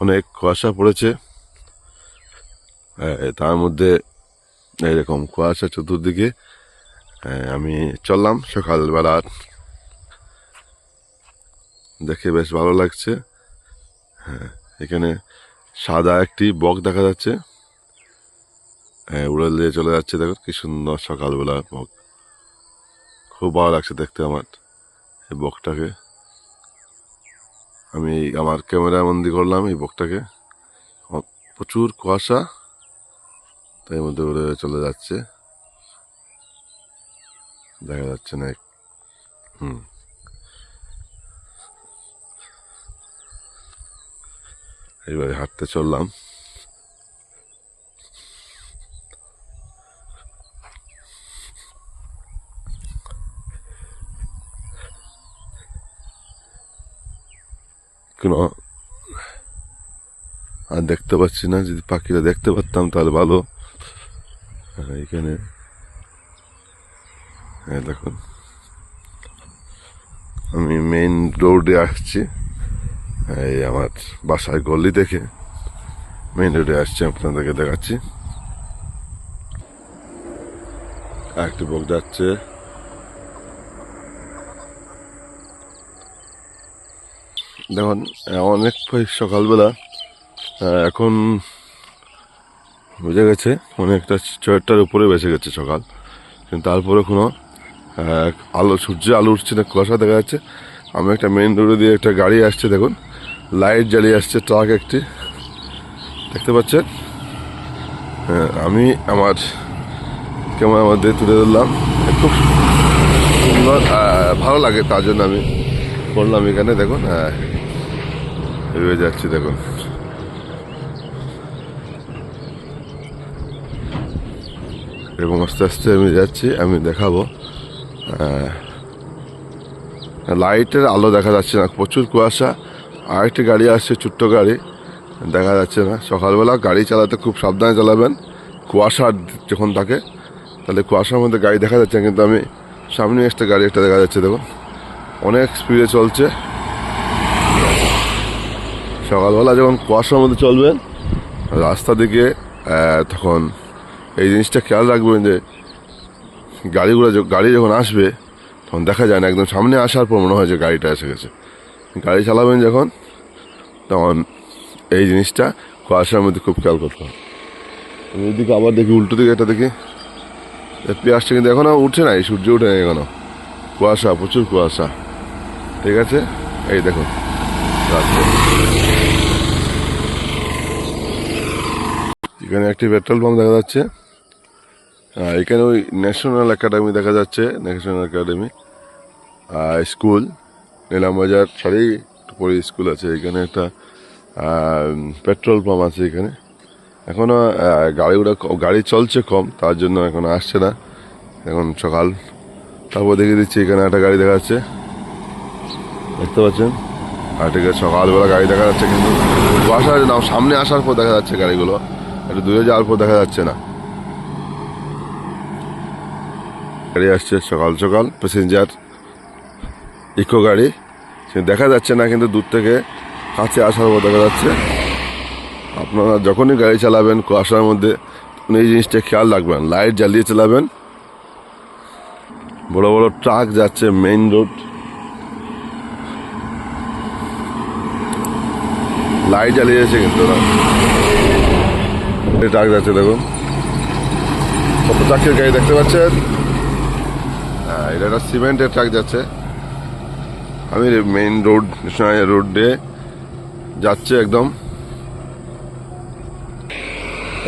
অনেক কুয়াশা পড়েছে। আহ, তার মধ্যে এরকম কুয়াশা চতুর্দিকে আহ, আমি চললাম সকালবেলা। দেখে বেশ ভালো লাগছে। হ্যাঁ এখানে সাদা একটি বক দেখা যাচ্ছে। হ্যাঁ উড়াল দিয়ে চলে যাচ্ছে দেখো কি সুন্দর সকালবেলা বক। খুব ভালো লাগছে দেখতে আমার এই বকটাকে। আমি আমার ক্যামেরা বন্দি করলাম এই বকটাকে। প্রচুর কুয়াশা, তাই মধ্যে করে চলে যাচ্ছে। দেখা যাচ্ছে না হুম। এইবারে হাঁটতে চললাম। কোনো আর দেখতে পাচ্ছি না, যদি পাখিরা দেখতে পারতাম তাহলে ভালো। এখানে হ্যাঁ দেখুন, আমি মেইন রোডে আসছি। এই আমার বাসায় গলি দেখে মেইন রোডে আসছি, আপনাদেরকে দেখাচ্ছি। একটি বক যাচ্ছে। দেখুন, অনেক সকালবেলা এখন বুঝে গেছে, অনেকটা ছয়টার উপরে বেঁচে গেছে সকাল। কিন্তু তারপরে কোনো আলো সূর্যে আলো উঠছে না, কুয়াশা দেখা যাচ্ছে। আমি একটা মেইন রোডে দিয়ে একটা গাড়ি আসছে, দেখুন লাইট জ্বালিয়ে আসছে ট্রাক একটি। দেখতে পাচ্ছেন? আমি আমার ক্যামেরার মধ্যে তুলে ধরলাম। খুব সুন্দর ভালো লাগে, তার জন্য আমি করলাম এখানে, দেখুন এভাবে যাচ্ছে, দেখুন। এরকম আস্তে আস্তে আমি যাচ্ছি, আমি দেখাবো। লাইটের আলো দেখা যাচ্ছে না, প্রচুর কুয়াশা। আরেকটি গাড়ি আসছে, ছোট্ট গাড়ি। দেখা যাচ্ছে না। সকালবেলা গাড়ি চালাতে খুব সাবধানে চালাবেন। কুয়াশা যখন থাকে, তাহলে কুয়াশার মধ্যে গাড়ি দেখা যাচ্ছে কিন্তু আমি সামনে একটা গাড়ি, একটা দেখা যাচ্ছে, দেখুন। অনেক স্পিডে চলছে। সকালবেলা যখন কুয়াশার মধ্যে চলবেন, রাস্তা দিকে তখন এই জিনিসটা খেয়াল রাখবেন যে গাড়িগুলো গাড়ি যখন আসবে, তখন দেখা যায় না, একদম সামনে আসার পর মনে হয় যে গাড়িটা এসে গেছে। গাড়ি চালাবেন যখন, তখন এই জিনিসটা কুয়াশার মধ্যে খুব খেয়াল করতে হবে। আমি এদিকে আবার দেখি, উল্টো দিকে এটা দেখি পেঁয়াজটা কিন্তু এখনও উঠছে না, এই সূর্য উঠে নেই এখনও কুয়াশা, প্রচুর কুয়াশা। ঠিক আছে? এই দেখুন, রাত্রে। এখানে একটি পেট্রোল পাম্প দেখা যাচ্ছে। আর এখানে ওই ন্যাশনাল একাডেমি দেখা যাচ্ছে, ন্যাশনাল একাডেমি আর স্কুল, নীলামবাজার ছাড়ি পরে স্কুল আছে। এখানে একটা পেট্রোল পাম্প আছে এখানে। এখনও গাড়িগুলো গাড়ি চলছে কম, তার জন্য এখন আসছে না। এখন সকাল, তারপর দেখে দিচ্ছি, এখানে একটা গাড়ি দেখা যাচ্ছে। দেখতে পাচ্ছেন? আর ঠিক আছে, সকালবেলা গাড়ি দেখা যাচ্ছে কিন্তু, বাসা না, সামনে আসার পর দেখা যাচ্ছে গাড়িগুলো। একটু দূরে যাওয়ার পর দেখা যাচ্ছে না। গাড়ি আসছে সকাল সকাল প্যাসেঞ্জার ইকো গাড়ি। সে দেখা যাচ্ছে না, কিন্তু দূর থেকে কাছে আসার পর দেখা যাচ্ছে। আপনারা যখনই গাড়ি চালাবেন কুয়াশার মধ্যে এই জিনিসটা খেয়াল রাখবেন। লাইট জ্বালিয়ে চালাবেন। বড় বড় ট্রাক যাচ্ছে মেইন রোড। লাইট জ্বালিয়েছে কিন্তু ওরা। এই ট্রাক যাচ্ছে দেখুন। কত ট্রাকের গাড়ি দেখতে পাচ্ছেন? হ্যাঁ এটা একটা সিমেন্টের ট্রাক যাচ্ছে। আমি মেইন রোড রোড দিয়ে যাচ্ছে একদম।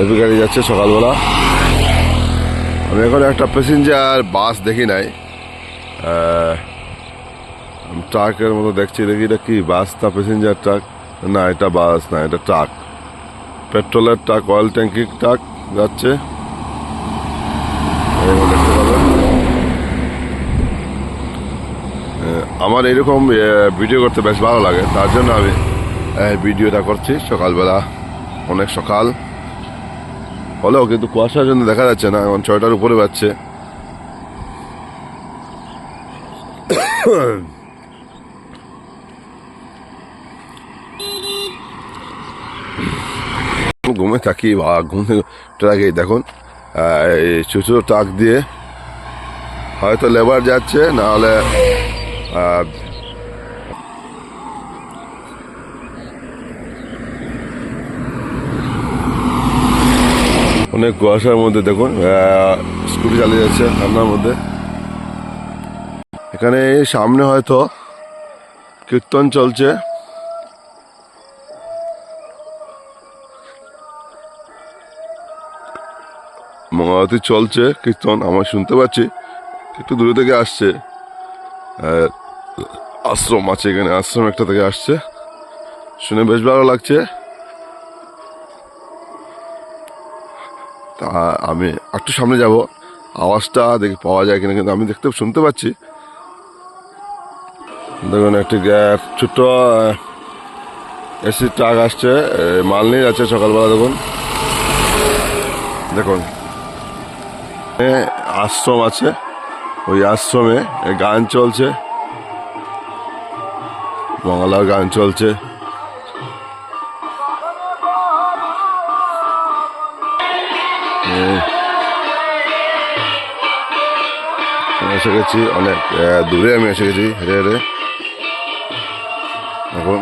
এপি গাড়ি যাচ্ছে সকালবেলা। আমি এখন একটা প্যাসেঞ্জার বাস দেখি নাই। ট্রাকের মতো দেখছি, দেখি এটা কি বাস না প্যাসেঞ্জার ট্রাক না, এটা বাস না, এটা ট্রাক পেট্রোলের ট্রাক অয়েল ট্যাঙ্কি ট্রাক যাচ্ছে। আমার এরকম ভিডিও করতে বেশ ভালো লাগে। তার জন্য আমি ভিডিওটা করছি সকালবেলা, অনেক সকাল। হলেও কিন্তু কুয়াশার জন্য দেখা যাচ্ছে না, এখন ছয়টার উপরে বাজছে। ঘুমে থাকি বা ঘুম থেকে দেখুন এই ছোটো ছোটো ট্রাক দিয়ে হয়তো লেবার যাচ্ছে নাহলে অনেক কুয়াশার মধ্যে, দেখুন স্কুটি চালিয়ে যাচ্ছে ঠান্ডার মধ্যে। এখানে সামনে হয়তো কীর্তন চলছে। মঙ্গলারতি চলছে, কীর্তন আমার শুনতে পাচ্ছি, একটু দূরে থেকে আসছে। আশ্রম আছে এখানে, আশ্রম একটা থেকে আসছে। শুনে বেশ ভালো লাগছে। তা আমি একটু সামনে যাব, আওয়াজটা দেখি পাওয়া যায় কিনা, কিন্তু আমি দেখতে শুনতে পাচ্ছি। দেখুন, একটি ছোট্ট এসি ট্রাক আসছে মাল নিয়ে যাচ্ছে সকালবেলা, দেখুন। দেখুন। আশ্রম আছে। ওই আশ্রমে গান চলছে। বাংলার গান চলছে। এসে গেছি অনেক দূরে আমি এসে গেছি, হেঁটে হেঁটে। এখন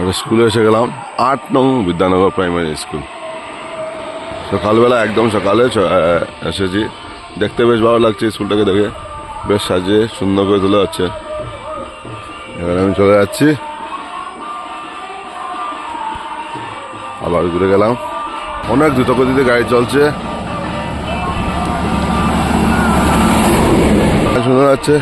একটা স্কুলে এসে গেলাম, আট নং বিদ্যানগর প্রাইমারি স্কুল। সকালবেলা, একদম সকালে এসেছি। দেখতে বেশ ভালো লাগছে স্কুলটাকে দেখে। বেশ সাজিয়ে সুন্দর করে তোলা হচ্ছে। এখানে আমি চলে যাচ্ছি। আবার ঘুরে গেলাম। অনেক দ্রুত গতিতে গাড়ি চলছে। শোনা যাচ্ছে।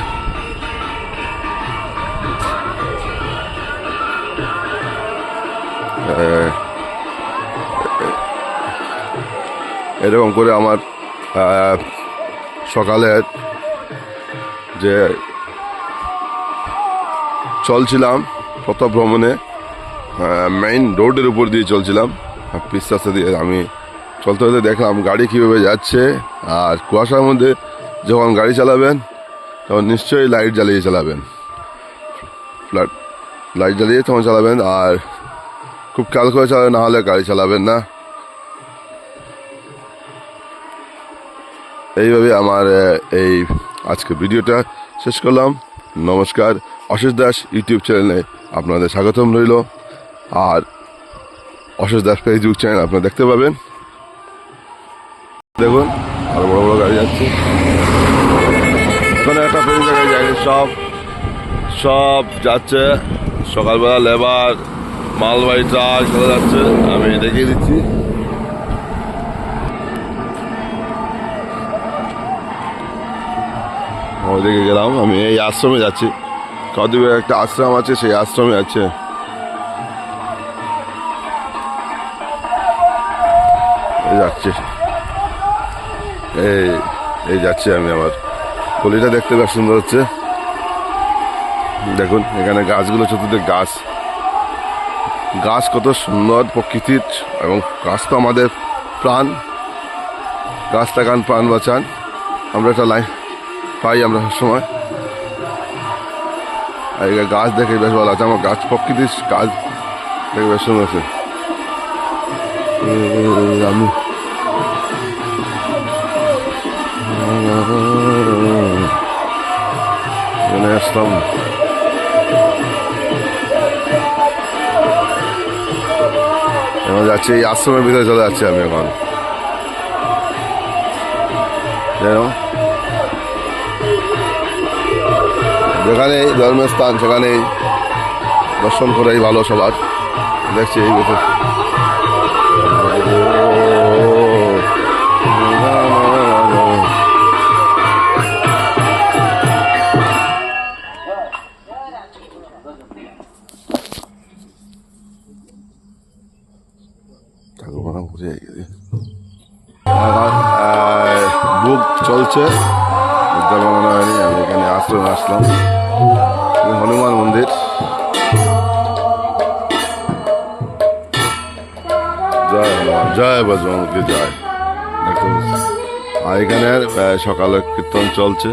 এরকম করে আমার আহ, সকালের যে চলছিলাম পথ ভ্রমণে মেইন রোডের উপর দিয়ে চলছিলাম। আর পিস রাস্তা দিয়ে আমি চলতে চলতে দেখলাম গাড়ি কীভাবে যাচ্ছে। আর কুয়াশার মধ্যে যখন গাড়ি চালাবেন তখন নিশ্চয়ই লাইট জ্বালিয়ে চালাবেন। লাইট জ্বালিয়ে তখন চালাবেন। আর খুব খেয়াল করে চালাবেন না হলে গাড়ি চালাবেন না। এইভাবে আমার এই আজকে ভিডিওটা শেষ করলাম। নমস্কার। অশেষ দাস ইউটিউব চ্যানেলে আপনাদের স্বাগতম রইল। আর অশেষ দাস ফেসবুক চ্যানেল আপনারা দেখতে পাবেন। দেখুন, আরও বড় বড় গাড়ি যাচ্ছে। এখানে একটা গাড়ি সব সব যাচ্ছে। সকালবেলা লেবার, মালবাহী ট্রাক যাচ্ছে। আমি দেখিয়ে দিচ্ছি। ওদিকে গেলাম, আমি এই আশ্রমে যাচ্ছি। কদিবে একটা আশ্রম আছে, সেই আশ্রমে আছে যাচ্ছি। এই এই যাচ্ছি আমি আমার গলিটা দেখতে বেশ সুন্দর হচ্ছে। দেখুন, এখানে গাছগুলো চতুর্দিকে গাছ। গাছ কত সুন্দর প্রকৃতির এবং গাছ তো আমাদের প্রাণ। গাছ লাগান প্রাণ বাঁচান। আমরা একটা লাইন পাই আমরা সবসময়। এই গাছ দেখে বেশ ভালো আছে আমার গাছ প্রকৃতির গাছ দেখে বেশ সুন্দর আছে আমি এখন যাচ্ছি, এই আশ্রমের ভিতরে চলে যাচ্ছি আমি এখন। যেন যেখানেই ধর্মের স্থান, সেখানেই দর্শন করাই ভালো সবার। দেখছি এই বছর। বুক চলছে। আমি এখানে আসলাম। এখানে হনুমান মন্দির। জয় হনুমান জয় বজরঙ্গকে জয়। আর এখানে সকালে কীর্তন চলছে।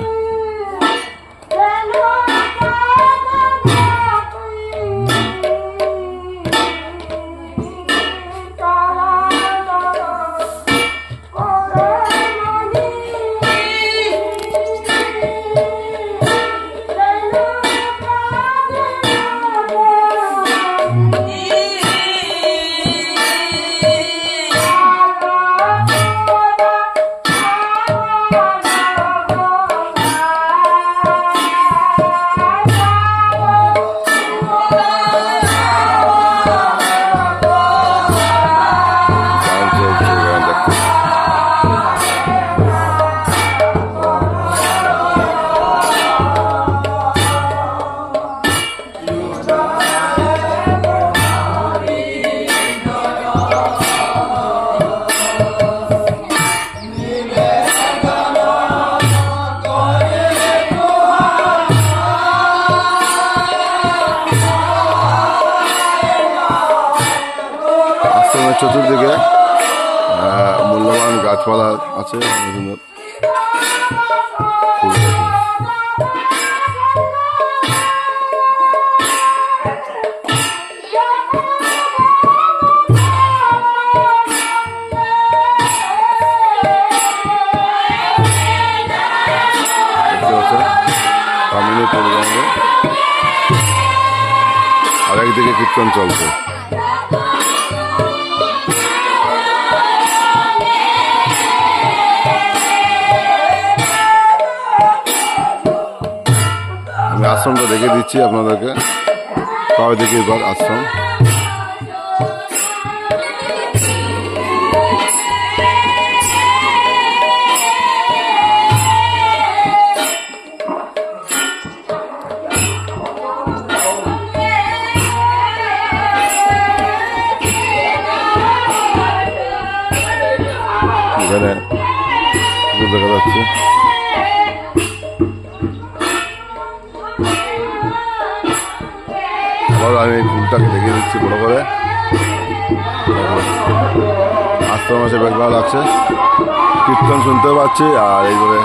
চতুর্দিকে মূল্যবান গাছপালা আছে আর একদিকে কীর্তন চলছে। আশ্রমটা দেখে দিচ্ছি আপনাদেরকে। পাওয়া দেখি আশ্রম। দিচ্ছি বড় করে। আশ্রম আছে বেশ ভালো লাগছে। কীর্তন শুনতে পাচ্ছি আর এইভাবে।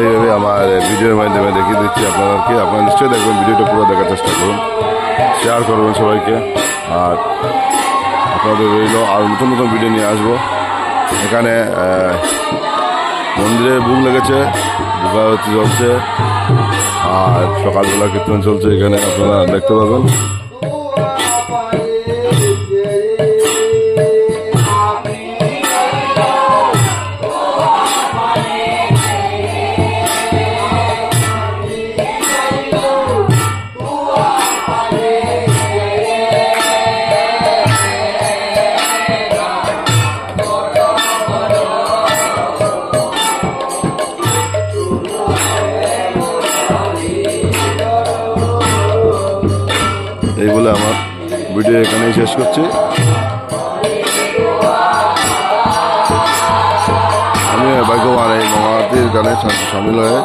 এইভাবে আমার ভিডিওর মাধ্যমে দেখিয়ে দিচ্ছি আপনাদেরকে। আপনারা নিশ্চয়ই দেখবেন, ভিডিওটা পুরো দেখার চেষ্টা করুন। শেয়ার করবেন সবাইকে। আর আপনাদের রইল আর নতুন নতুন ভিডিও নিয়ে আসব। এখানে মন্দিরে বুক লেগেছে দুর্গাবতী চলছে আর সকালবেলা কীর্তন চলছে এখানে, আপনারা দেখতে পাবেন। ভিডিও এখানেই শেষ করছি। আমি ভাগ্যবান এই মহাতির গানে সামিল হয়ে